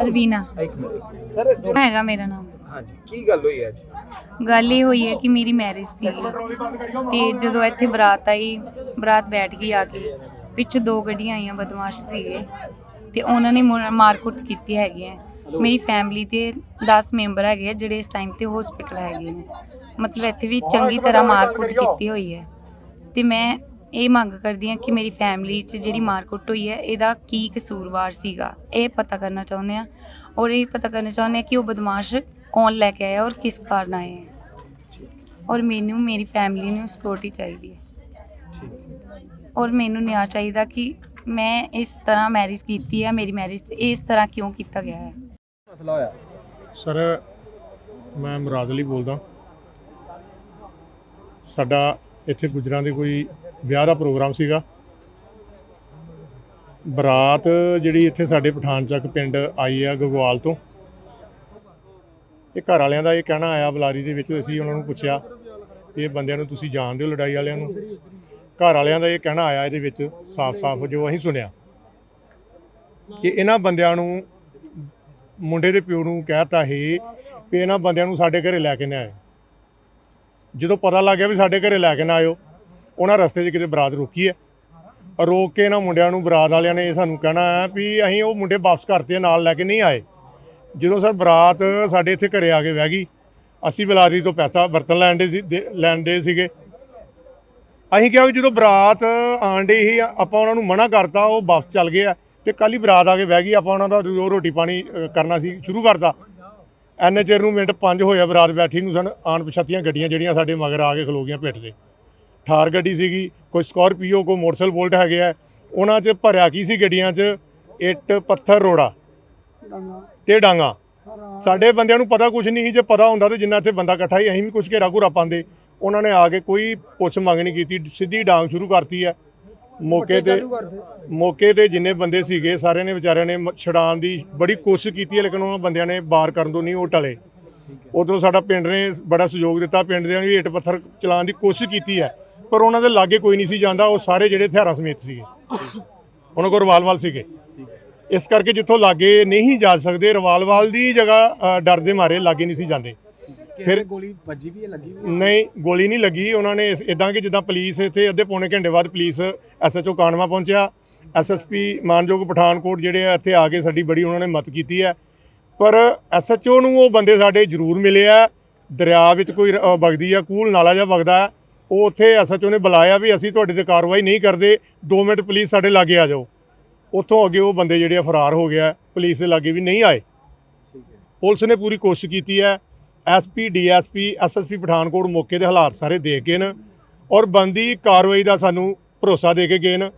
ਅਰਵੀਨਾ। ਇੱਕ minute. Sir ਦੋ- ਹੈਗਾ ਮੇਰਾ ਨਾਮ। ਹਾਂਜੀ ਕੀ ਗੱਲ ਹੋਈ ਅੱਜ? ਗੱਲ ਇਹ ਹੋਈ ਹੈ ਕਿ ਮੇਰੀ ਮੈਰਿਜ ਸੀ ਤੇ ਜਦੋਂ ਇੱਥੇ ਬਰਾਤ ਆਈ ਬਰਾਤ ਬੈਠ ਗਈ ਆ ਕੇ ਪਿੱਛੇ ਦੋ ਗੱਡੀਆਂ ਆਈਆਂ ਬਦਮਾਸ਼ ਸੀਗੇ ਤੇ ਉਹਨਾਂ ਨੇ ਮੁੜ- ਮਾਰਕੁੱਟ ਕੀਤੀ ਹੈਗੀ ਹੈ। ਮੇਰੀ ਫੈਮਿਲੀ ਤੇ 10 ਮੈਂਬਰ ਹੈਗੇ ਆ ਜਿਹੜੇ ਇਸ ਟਾਈਮ ਤੇ ਹਸਪੀਟਲ ਹੈਗੇ ਨੇ। ਮਤਲਬ ਇੱਥੇ ਵੀ ਚੰਗੀ ਤਰ੍ਹਾਂ ਮਾਰਕੁੱਟ ਕੀਤੀ ਹੋਈ ਹੈ। ਤੇ ਮੈਂ ਇਹ ਮੰਗ ਕਰਦੀ ਹਾਂ ਕਿ ਮੇਰੀ ਫੈਮਿਲੀ 'ਚ ਜਿਹੜੀ ਮਾਰਕੁੱਟ ਹੋਈ ਹੈ ਇਹਦਾ ਕੀ ਕਸੂਰਵਾਰ ਸੀਗਾ? ਇਹ ਪਤਾ ਕਰਨਾ ਚਾਹੁੰਦੇ ਆ ਔਰ ਇਹ ਪਤਾ ਕਰਨਾ ਚਾਹੁੰਦੇ ਆ ਕਿ ਉਹ ਬਦਮਾਸ਼ ਕੌਣ ਲੈ ਕੇ ਆਇਆ ਔਰ ਕਿਸ ਕਾਰਨ ਆਏ ਹੈ। ਔਰ ਮੈਨੂੰ ਮੇਰੀ ਫੈਮਿਲੀ ਨੂੰ ਸਿਕਿਉਰਿਟੀ ਚਾਹੀਦੀ ਹੈ। ਠੀਕ ਔਰ ਮੈਨੂੰ ਨਿਆਂ ਚਾਹੀਦਾ ਕਿ ਮੈਂ ਇਸ ਤਰ੍ਹਾਂ ਮੈਰਿਜ ਕੀਤੀ ਹੈ ਮੇਰੀ ਮੈਰਿਜ ਇਸ ਤਰ੍ਹਾਂ ਕਿਉਂ ਕੀਤਾ ਗਿਆ ਹੈ। ਮਸਲਾ ਹੋਇਆ। ਸਰ ਮੈਂ ਮੁਰਾਦ ਅਲੀ ਬੋਲਦਾ। ਸਾਡਾ ਇੱਥੇ ਗੁਜਰਾਂ ਦੇ ਕੋਈ ਵਿਆਹ ਦਾ ਪ੍ਰੋਗਰਾਮ ਸੀਗਾ। ਬਰਾਤ ਜਿਹੜੀ ਇੱਥੇ ਸਾਡੇ ਪਠਾਨਚੱਕ ਪਿੰਡ ਆਈ ਆ ਗਗਵਾਲ ਤੋਂ। ਇਹ ਘਰ ਵਾਲਿਆਂ ਦਾ ਇਹ ਕਹਿਣਾ ਆਇਆ, ਬੁਲਾਰੀ ਦੇ ਵਿੱਚ ਅਸੀਂ ਉਹਨਾਂ ਨੂੰ ਪੁੱਛਿਆ ਇਹ ਬੰਦਿਆਂ ਨੂੰ ਤੁਸੀਂ ਜਾਣਦੇ ਹੋ ਲੜਾਈ ਵਾਲਿਆਂ ਨੂੰ? ਘਰ ਵਾਲਿਆਂ ਦਾ ਇਹ ਕਹਿਣਾ ਆਇਆ ਇਹਦੇ ਵਿੱਚ, ਸਾਫ਼-ਸਾਫ਼ ਜੋ ਅਸੀਂ ਸੁਣਿਆ। ਕਿ ਇਹਨਾਂ ਬੰਦਿਆਂ ਨੂੰ, ਮੁੰਡੇ ਦੇ ਪਿਓ ਨੂੰ ਕਹਿਤਾ ਸੀ ਵੀ ਇਹਨਾਂ ਬੰਦਿਆਂ ਨੂੰ ਸਾਡੇ ਘਰੇ ਲੈ ਕੇ ਨਾ ਆਏ ਜਦੋਂ ਪਤਾ ਲੱਗ ਗਿਆ ਵੀ ਸਾਡੇ ਘਰੇ ਲੈ ਕੇ ਨਾ ਆਇਓ, ਉਹਨਾਂ ਰਸਤੇ 'ਚ ਕਿਤੇ ਬਰਾਤ ਰੋਕੀ ਹੈ। ਰੋਕ ਕੇ ਇਹਨਾਂ ਮੁੰਡਿਆਂ ਨੂੰ ਬਰਾਤ ਵਾਲਿਆਂ ਨੇ ਸਾਨੂੰ ਕਹਿਣਾ ਹੈ ਵੀ ਅਸੀਂ ਉਹ ਮੁੰਡੇ ਵਾਪਸ ਕਰਤੇ ਨਾਲ ਲੈ ਕੇ ਨਹੀਂ ਆਏ। ਜਦੋਂ ਸਰ ਬਰਾਤ ਸਾਡੇ ਇੱਥੇ ਘਰੇ ਆ ਕੇ ਬਹਿ ਗਈ, ਅਸੀਂ ਬਲਾਰੀ ਤੋਂ ਪੈਸਾ ਬਰਤਨ ਲੈਣ ਦੇ ਸੀ ਲੈਣ ਦੇ ਸੀਗੇ। ਅਸੀਂ ਕਿਹਾ ਵੀ ਜਦੋਂ ਬਰਾਤ ਆਣ ਡਈ ਸੀ, ਆਪਾਂ ਉਹਨਾਂ ਨੂੰ ਮਨਾ ਕਰਤਾ, ਉਹ ਵਾਪਸ ਚੱਲ ਗਏ ਆ। ਤੇ ਕੱਲ ਹੀ ਬਰਾਤ ਆ ਕੇ ਬਹਿ ਗਈ, ਆਪਾਂ ਉਹਨਾਂ ਦਾ ਰੋ- ਰੋਟੀ ਪਾਣੀ ਕਰਨਾ ਸੀ, ਸ਼ੁਰੂ ਕਰਤਾ। ਐਨੇ ਚਿਰ ਨੂੰ ਮਿੰਟ 5 ਹੋਇਆ ਬਰਾਤ ਬੈਠੀ ਨੂੰ ਸਨ ਆਣ ਪਛਾਤੀਆਂ ਗੱਡੀਆਂ ਜਿਹੜੀਆਂ ਸਾਡੇ ਮਗਰ ਆ ਕੇ ਖਲੋ ਗਈਆਂ ਪਿੱਠ ਤੇ। ਠਾਰ ਗੱਡੀ ਸੀਗੀ ਕੋਈ ਸਕਾਰਪੀਓ ਕੋਈ ਮੋਟਰਸਾਈਕਲ ਬੋਲਟ ਹੈਗੇ ਆ ਉਹਨਾਂ 'ਚ ਭਰਿਆ ਕੀ ਸੀ ਗੱਡੀਆਂ 'ਚ? ਇੱਟ ਪੱਥਰ ਰੋੜਾ ਤੇ ਡਾਂਗਾ। ਸਾਡੇ ਬੰਦਿਆਂ ਨੂੰ ਪਤਾ ਕੁਝ ਨਹੀਂ ਸੀ ਜੇ ਪਤਾ ਹੁੰਦਾ ਤੇ ਜਿੰਨਾ ਇੱਥੇ ਬੰਦਾ ਇਕੱਠਾ ਹੀ ਅਸੀਂ ਵੀ ਕੁਝ ਘੇਰਾ ਘੂਰਾ ਪਾਉਂਦੇ। ਉਹਨਾਂ ਨੇ ਆ ਕੇ ਕੋਈ ਪੁੱਛ ਮੰਗ ਨਹੀਂ ਕੀਤੀ ਸਿੱਧੀ ਡਾਂਗ ਸ਼ੁਰੂ ਕਰਤੀ ਹੈ ਮੌਕੇ ਤੇ ਮੌਕੇ ਤੇ ਜਿੰਨੇ ਬੰਦੇ ਸੀਗੇ ਸਾਰਿਆਂ ਨੇ ਵਿਚਾਰਿਆਂ ਨੇ ਮ- ਛਡਾਉਣ ਦੀ ਬੜੀ ਕੋਸ਼ਿਸ਼ ਕੀਤੀ ਹੈ ਲੇਕਿਨ ਉਹਨਾਂ ਬੰਦਿਆਂ ਨੇ ਬਾਰ ਕਰਨ ਤੋਂ ਨਹੀਂ ਉਹ ਟਲੇ। ਉਦੋਂ ਸਾਡਾ ਪਿੰਡ ਨੇ ਬੜਾ ਸਹਿਯੋਗ ਦਿੱਤਾ ਪਿੰਡ ਦੇ ਵੀ ਇੱਟ ਪੱਥਰ ਚਲਾਉਣ ਦੀ ਕੋਸ਼ਿਸ਼ ਕੀਤੀ ਹੈ ਪਰ ਉਹਨਾਂ ਦੇ ਲਾਗੇ ਕੋਈ ਨਹੀਂ ਸੀ ਜਾਂਦਾ ਉਹ ਸਾਰੇ ਜਿਹੜੇ ਹਥਿਆਰਾਂ ਸਮੇਤ ਸੀਗੇ। ਉਹਨਾਂ ਕੋਲ ਰਿਵਾਲਵਰ ਸੀਗੇ। ਇਸ ਕਰਕੇ ਜਿੱਥੋਂ ਲਾਗੇ ਨਹੀਂ ਜਾ ਸਕਦੇ ਰਿਵਾਲਵਰ ਦੀ ਜਗ੍ਹਾ ਅ, ਡਰ ਦੇ ਮਾਰੇ ਲਾਗੇ ਨਹੀਂ ਸੀ ਜਾਂਦੇ। ਫਿਰ ਗੋਲੀ ਵੱਜੀ ਵੀ ਹੈ ਲੱਗੀ ਵੀ? ਨਹੀਂ ਗੋਲੀ ਨਹੀਂ ਲੱਗੀ। ਉਹਨਾਂ ਨੇ ਇਦਾਂ ਕਿ ਜਿੱਦਾਂ ਪੁਲਿਸ ਇੱਥੇ ਅੱਧੇ ਪੌਣੇ ਘੰਟੇ ਬਾਅਦ ਪੁਲਿਸ ਐਸਐਚਓ ਕਾਨਵਾ ਪਹੁੰਚਿਆ। ਐਸਐਸਪੀ ਮਾਨਯੋਗ ਪਠਾਨਕੋਟ ਜਿਹੜੇ ਆ ਇੱਥੇ ਆ ਕੇ ਸਾਡੀ ਬੜੀ ਉਹਨਾਂ ਨੇ ਮਦਦ ਕੀਤੀ ਹੈ। ਪਰ ਐਸਐਚਓ ਨੂੰ ਉਹ ਬੰਦੇ ਸਾਡੇ ਜ਼ਰੂਰ ਮਿਲੇ ਆ। ਦਰਿਆ ਵਿੱਚ ਕੋਈ ਵਗਦੀ ਆ ਕੂਲ ਨਾਲਾ ਜਿਹਾ ਵਗਦਾ। ਉਹ ਉੱਥੇ ਐਸਐਚਓ ਨੇ ਬੁਲਾਇਆ ਵੀ ਅਸੀਂ ਤੁਹਾਡੇ ਤੇ ਕਾਰਵਾਈ ਨਹੀਂ ਕਰਦੇ। 2 ਮਿੰਟ ਪੁਲਿਸ ਸਾਡੇ ਲਾਗੇ ਆ ਜਾਓ। ਉੱਥੋਂ ਅੱਗੇ ਉਹ ਬੰਦੇ ਜਿਹੜੇ ਆ ਫਰਾਰ ਹੋ ਗਿਆ ਪੁਲਿਸ ਦੇ ਲਾਗੇ ਵੀ ਨਹੀਂ ਆਏ। ਪੁਲਿਸ ਨੇ ਪੂਰੀ ਕੋਸ਼ਿਸ਼ ਕੀਤੀ ਹੈ। ਐਸਪੀ ਡੀਐਸਪੀ ਐਸਐਸਪੀ ਪਠਾਨਕੋਟ ਮੌਕੇ ਦੇ ਹਾਲਾਤ ਸਾਰੇ ਦੇਖ ਗਏ ਨੇ ਔਰ ਬੰਦੀ ਕਾਰਵਾਈ ਦਾ ਸਾਨੂੰ ਭਰੋਸਾ ਦੇ ਕੇ ਗਏ ਨੇ।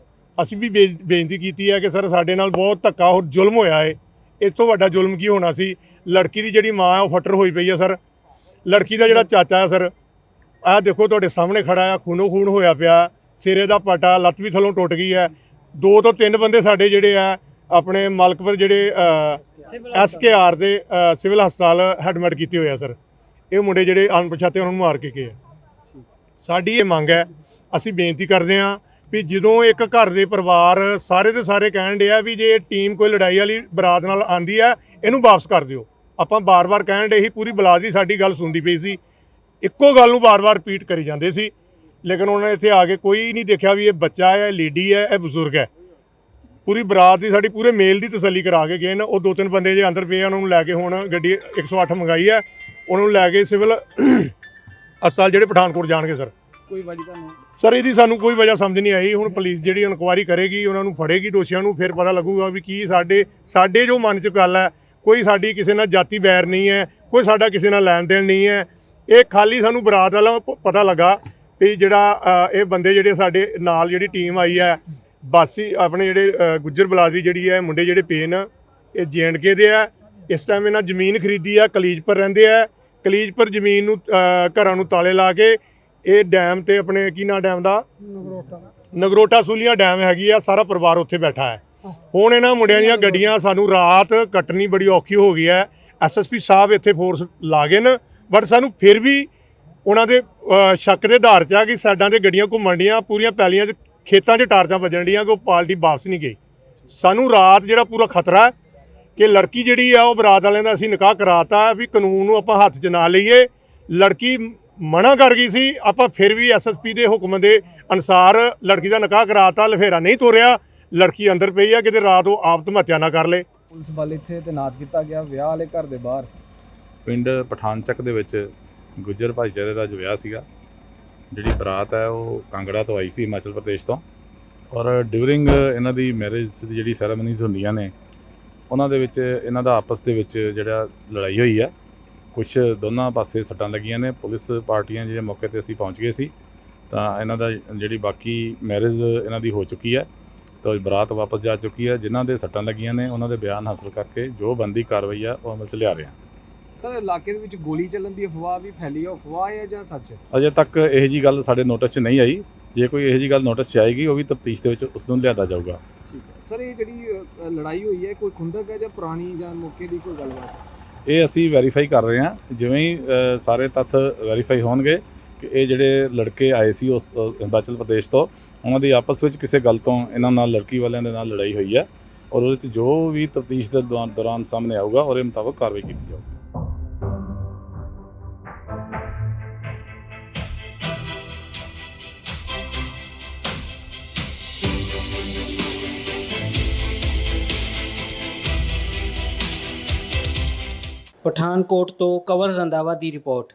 ਅਸੀਂ ਵੀ ਬੇਇੱਜ਼- ਬੇਨਤੀ ਕੀਤੀ ਹੈ ਕਿ ਸਰ ਸਾਡੇ ਨਾਲ ਬਹੁਤ ਧੱਕਾ ਔਰ ਜ਼ੁਲਮ ਹੋਇਆ ਹੈ ਇਸ ਤੋਂ ਵੱਡਾ ਜ਼ੁਲਮ ਕੀ ਹੋਣਾ ਸੀ? ਲੜਕੀ ਦੀ ਜਿਹੜੀ ਮਾਂ ਹੈ, ਉਹ ਫੱਟਰ ਹੋਈ ਪਈ ਹੈ ਸਰ। ਲੜਕੀ ਦਾ ਜਿਹੜਾ ਚਾਚਾ ਹੈ ਸਰ, ਆਹ ਦੇਖੋ ਤੁਹਾਡੇ ਸਾਹਮਣੇ ਖੜਾ ਆ ਖੂਨੋ ਖੂਨ ਹੋਇਆ ਪਿਆ। ਸਿਰੇ ਦਾ ਪਟਾ, ਲੱਤ ਵੀ ਥੱਲੋਂ ਟੁੱਟ ਗਈ ਹੈ। ਦੋ ਤੋਂ ਤਿੰਨ ਬੰਦੇ ਸਾਡੇ ਜਿਹੜੇ ਆ ਆਪਣੇ ਮਾਲਕਪੁਰ ਜਿਹੜੇ ਐਸਕੇਆਰ ਦੇ ਸਿਵਲ ਹਸਪਤਾਲ ਹੈਡਮਿਟ ਕੀਤੇ ਹੋਏ ਆ, ਸਰ। ਇਹ ਮੁੰਡੇ ਜਿਹੜੇ ਅਣਪਛਾਤੇ ਉਹਨਾਂ ਨੂੰ ਮਾਰ ਕੇ ਗਏ ਆ। ਸਾਡੀ ਇਹ ਮੰਗ ਹੈ, ਅਸੀਂ ਬੇਨਤੀ ਕਰਦੇ ਹਾਂ ਵੀ ਜਦੋਂ ਇੱਕ ਘਰ ਦੇ ਪਰਿਵਾਰ ਸਾਰੇ ਦੇ ਸਾਰੇ ਕਹਿਣ ਡਿਆ ਵੀ ਜੇ ਟੀਮ ਕੋਈ ਲੜਾਈ ਵਾਲੀ ਬਰਾਤ ਨਾਲ ਆਂਦੀ ਹੈ, ਇਹਨੂੰ ਵਾਪਸ ਕਰ ਦਿਓ। ਆਪਾਂ ਬਾਰ-ਬਾਰ ਕਹਿਣ ਡੇ ਸੀ, ਪੂਰੀ ਬਲਾਦਰੀ ਸਾਡੀ ਗੱਲ ਸੁਣਦੀ ਪਈ ਸੀ। ਇੱਕੋ ਗੱਲ ਨੂੰ ਬਾਰ-ਬਾਰ ਰਿਪੀਟ ਕਰੀ ਜਾਂਦੇ ਸੀ। ਲੇਕਿਨ ਉਹਨਾਂ ਨੇ ਇੱਥੇ ਆ ਕੇ ਕੋਈ ਨਹੀਂ ਦੇਖਿਆ ਵੀ ਇਹ ਬੱਚਾ ਹੈ, ਇਹ ਲੇਡੀ ਹੈ, ਇਹ ਬਜ਼ੁਰਗ ਹੈ। ਪੂਰੀ ਬਰਾਤ ਦੀ ਸਾਡੀ ਪੂਰੇ ਮੇਲ ਦੀ ਤਸੱਲੀ ਕਰਾ ਕੇ ਗਏ ਨੇ। ਉਹ ਦੋ ਤਿੰਨ ਬੰਦੇ ਜੇ ਅੰਦਰ ਪਏ ਆ ਉਹਨਾਂ ਨੂੰ ਲੈ ਕੇ ਹੁਣ ਗੱਡੀ 108 ਮੰਗਾਈ ਹੈ। ਉਹਨਾਂ ਨੂੰ ਲੈ ਕੇ ਸਿਵਲ ਹਸਪਤਾਲ ਜਿਹੜੇ ਪਠਾਨਕੋਟ ਜਾਣਗੇ ਸਰ। ਕੋਈ ਵਜ੍ਹਾ ਤੁਹਾਨੂੰ ਸਰ ਇਹਦੀ ਸਾਨੂੰ ਕੋਈ ਵਜ੍ਹਾ ਸਮਝ ਨਹੀਂ ਆਈ। ਹੁਣ ਪੁਲਿਸ ਜਿਹੜੀ ਇਨਕੁਆਇਰੀ ਕਰੇਗੀ ਉਹਨਾਂ ਨੂੰ ਫੜੇਗੀ ਦੋਸ਼ੀਆਂ ਨੂੰ ਫਿਰ ਪਤਾ ਲੱਗੂਗਾ ਵੀ ਕੀ ਸਾਡੇ ਸਾਡੇ ਜੋ ਮਨ 'ਚ ਗੱਲ ਹੈ ਕੋਈ ਸਾਡੀ ਕਿਸੇ ਨਾਲ ਜਾਤੀ ਬੈਰ ਨਹੀਂ ਹੈ ਕੋਈ ਸਾਡਾ ਕਿਸੇ ਨਾਲ ਲੈਣ ਦੇਣ ਨਹੀਂ ਹੈ। ਇਹ ਖਾਲੀ ਸਾਨੂੰ ਬਰਾਤ ਵਾਲਾ ਪਤਾ ਲੱਗਾ ਵੀ ਜਿਹੜਾ ਇਹ ਬੰਦੇ ਜਿਹੜੇ ਸਾਡੇ ਨਾਲ ਜਿਹੜੀ ਟੀਮ ਆਈ ਹੈ ਬਾਸੀ ਆਪਣੇ ਜਿਹੜੇ ਅ, ਗੁੱਜਰ ਬਲਾਦਰੀ ਜਿਹੜੀ ਹੈ ਮੁੰਡੇ ਜਿਹੜੇ ਪੇਨ ਇਹ ਜੇਐਂਡਕੇ ਦੇ ਆ। ਇਸ ਟਾਈਮ ਇਹਨਾਂ ਜ਼ਮੀਨ ਖਰੀਦੀ ਆ ਕਲੀਜਪੁਰ ਰਹਿੰਦੇ ਆ। ਕਲੀਜਪੁਰ ਜ਼ਮੀਨ ਨੂੰ ਅ, ਘਰਾਂ ਨੂੰ ਤਾਲੇ ਲਾ ਕੇ ਇਹ ਡੈਮ ਤੇ ਆਪਣੇ ਕੀ ਨਾਂ ਡੈਮ ਦਾ? ਨਗਰੋਟਾ। ਸੂਲੀਆ ਡੈਮ ਹੈਗੀ ਆ ਸਾਰਾ ਪਰਿਵਾਰ ਉੱਥੇ ਬੈਠਾ ਹੈ। ਹੁਣ ਇਹਨਾਂ ਮੁੰਡਿਆਂ ਦੀਆਂ ਗੱਡੀਆਂ ਸਾਨੂੰ ਰਾਤ ਕੱਟਣੀ ਬੜੀ ਔਖੀ ਹੋ ਗਈ ਹੈ। ਐਸਐਸਪੀ ਸਾਹਿਬ ਇੱਥੇ ਫੋਰਸ ਲਾ ਗਏ ਨੇ ਬਟ ਸਾਨੂੰ ਫਿਰ ਵੀ ਉਹਨਾਂ ਦੇ ਅ, ਸ਼ੱਕ ਦੇ ਆਧਾਰ 'ਚ ਆ ਕਿ ਸਾਡਾਂ ਤੇ ਗੱਡੀਆਂ ਘੁੰਮਣ ਡੀਆਂ ਪੂਰੀਆਂ ਪੈਲੀਆਂ 'ਚ ਖੇਤਾਂ 'ਚ ਟਾਰਚਾਂ ਵੱਜਣ ਡੀਆਂ ਕਿ ਉਹ ਪਾਰਟੀ ਵਾਪਸ ਨਹੀਂ ਗਈ। ਸਾਨੂੰ ਰਾਤ ਜਿਹੜਾ ਪੂਰਾ ਖਤਰਾ ਹੈ ਕਿ ਲੜਕੀ ਜਿਹੜੀ ਆ ਉਹ ਬਰਾਤ ਵਾਲਿਆਂ ਦਾ ਅਸੀਂ ਨਿਕਾਹ ਕਰਾਤਾ ਵੀ ਕਾਨੂੰਨ ਨੂੰ ਆਪਾਂ ਹੱਥ 'ਚ ਨਾ ਲਈਏ। ਲੜਕੀ ਮਨਾ ਕਰ ਗਈ ਸੀ ਆਪਾਂ ਫਿਰ ਵੀ ਐਸਐਸਪੀ ਦੇ ਹੁਕਮ ਦੇ ਅਨਸਾਰ ਲੜਕੀ ਦਾ ਨਿਕਾਹ ਕਰਾਤਾ ਲਫੇਰਾ ਨਹੀਂ ਤੋਰਿਆ। ਲੜਕੀ ਅੰਦਰ ਪਈ ਆ ਕਿਤੇ ਰਾਤ ਉਹ ਆਪ ਧਮੱਤਿਆ ਨਾ ਕਰ ਲੇ। ਪੁਲਿਸ ਬਲ ਇੱਥੇ ਤੈਨਾਤ ਕੀਤਾ ਗਿਆ ਵਿਆਹ ਵਾਲੇ ਘਰ ਦੇ ਬਾਹਰ। ਪਿੰਡ ਪਠਾਨਚੱਕ ਦੇ ਵਿੱਚ ਗੁੱਜਰ ਭਾਈਚਾਰੇ ਦਾ ਜੋ ਵਿਆਹ ਸੀਗਾ। ਜਿਹੜੀ ਬਰਾਤ ਹੈ ਉਹ ਕਾਂਗੜਾ ਤੋਂ ਆਈ ਸੀ ਹਿਮਾਚਲ ਪ੍ਰਦੇਸ਼ ਤੋਂ। ਔਰ ਡਿਊਰਿੰਗ ਇਹਨਾਂ ਦੀ ਮੈਰਿਜ ਦੀ ਜਿਹੜੀ ਸੈਰੇਮਨੀਜ਼ ਹੁੰਦੀਆਂ ਨੇ, ਉਹਨਾਂ ਦੇ ਵਿੱਚ, ਇਹਨਾਂ ਦਾ ਆਪਸ ਦੇ ਵਿੱਚ ਜਿਹੜਾ ਲੜਾਈ ਹੋਈ ਹੈ ਕੁਝ ਦੋਨਾਂ ਪਾਸੇ ਸੱਟਾਂ ਲੱਗੀਆਂ ਨੇ। ਪੁਲਿਸ ਪਾਰਟੀਆਂ ਜਿਹੜੇ ਮੌਕੇ ਤੇ ਅਸੀਂ ਪਹੁੰਚ ਗਏ ਸੀ। ਤਾਂ ਇਹਨਾਂ ਦਾ ਜਿਹੜੀ ਬਾਕੀ ਮੈਰਿਜ ਇਹਨਾਂ ਦੀ ਹੋ ਚੁੱਕੀ ਹੈ ਤਾਂ ਬਰਾਤ ਵਾਪਸ ਜਾ ਚੁੱਕੀ ਹੈ ਜਿਨ੍ਹਾਂ ਦੇ ਸੱਟਾਂ ਲੱਗੀਆਂ ਨੇ, ਉਹਨਾਂ ਦੇ ਬਿਆਨ ਹਾਸਲ ਕਰਕੇ ਜੋ ਬੰਦੀ ਕਾਰਵਾਈ ਆ, ਉਹ ਅਮਲ 'ਚ ਲਿਆ ਰਹੇ ਹਾਂ ਸਰ ਇਲਾਕੇ ਦੇ ਵਿੱਚ ਗੋਲੀ ਚੱਲਣ ਦੀ ਅਫਵਾਹ ਵੀ ਫੈਲੀ ਹੈ ਅਫਵਾਹ ਹੈ ਜਾਂ ਸੱਚ? ਹੈ ਅਜੇ ਤੱਕ ਇਹੋ ਜੀ ਗੱਲ ਸਾਡੇ ਨੋਟਿਸ 'ਚ ਨਹੀਂ ਆਈ। ਜੇ ਕੋਈ ਇਹੋ ਜੀ ਗੱਲ ਨੋਟਿਸ 'ਚ ਆਏਗੀ ਉਹ ਵੀ ਤਫਤੀਸ਼ ਦੇ ਵਿੱਚ ਉਸ ਨੂੰ ਲਿਆਦਾ ਜਾਊਗਾ। ਠੀਕ ਹੈ। ਸਰ ਇਹ ਜਿਹੜੀ ਅ, ਲੜਾਈ ਹੋਈ ਹੈ ਕੋਈ ਖੁੰਦਕ ਹੈ ਜਾਂ ਪੁਰਾਣੀ ਜਾਂ ਮੌਕੇ ਦੀ ਕੋਈ ਗੱਲਬਾਤ? ਇਹ ਅਸੀਂ ਵੈਰੀਫਾਈ ਕਰ ਰਹੇ ਹਾਂ। ਜਿਵੇਂ ਹੀ ਅ, ਸਾਰੇ ਤੱਥ ਵੈਰੀਫਾਈ ਹੋਣਗੇ ਕਿ ਇਹ ਜਿਹੜੇ ਲੜਕੇ ਆਏ ਸੀ ਉਸ ਹਿਮਾਚਲ ਪ੍ਰਦੇਸ਼ ਤੋਂ ਉਹਨਾਂ ਦੀ ਆਪਸ ਵਿੱਚ ਕਿਸੇ ਗੱਲ ਤੋਂ ਇਹਨਾਂ ਨਾਲ ਲੜਕੀ ਵਾਲਿਆਂ ਦੇ ਨਾਲ ਲੜਾਈ ਹੋਈ ਹੈ। ਔਰ ਉਹਦੇ 'ਚ ਜੋ ਵੀ ਤਫਤੀਸ਼ ਦੇ ਦੌਰਾਨ- ਦੌਰਾਨ ਸਾਹਮਣੇ ਆਊਗਾ ਉਹਦੇ ਮੁਤਾਬਕ ਕਾਰਵਾਈ ਕੀਤੀ ਜਾਊਗੀ। ਪਠਾਨਕੋਟ ਤੋਂ ਕੰਵਰ ਰੰਧਾਵਾ ਦੀ ਰਿਪੋਰਟ।